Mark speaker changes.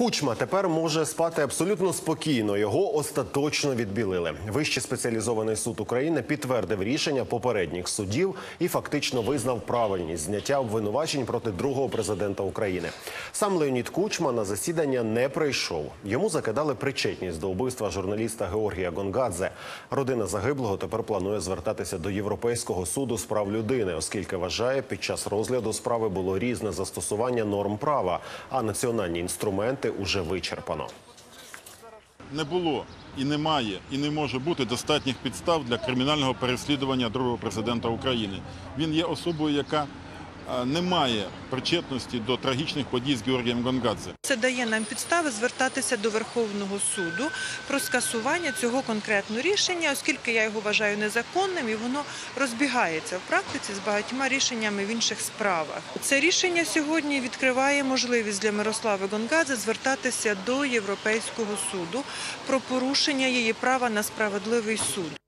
Speaker 1: Кучма тепер може спати абсолютно спокійно. Його остаточно відбілили. Вищий спеціалізований суд України підтвердив рішення попередніх судів і фактично визнав правильність зняття обвинувачень проти другого президента України. Сам Леонід Кучма на засідання не прийшов. Йому закидали причетність до вбивства журналіста Георгія Гонгадзе. Родина загиблого тепер планує звертатися до Європейського суду з прав людини, оскільки вважає, під час розгляду справи було різне застосування норм права, а національні інструменти уже вичерпано.
Speaker 2: не було і немає, і не може бути достатніх підстав для кримінального переслідування другого президента України. Він є особою, яка е, не має причетності до трагічних подій з Георгієм Гонгадзе.
Speaker 3: Це дає нам підстави звертатися до Верховного суду про скасування цього конкретного рішення, оскільки я його вважаю незаконним і воно розбігається в практиці з багатьма рішеннями в інших справах. Це рішення сьогодні відкриває можливість для Мирослави Гонгадзе звертатися до Європейського суду про порушення її права на справедливий суд.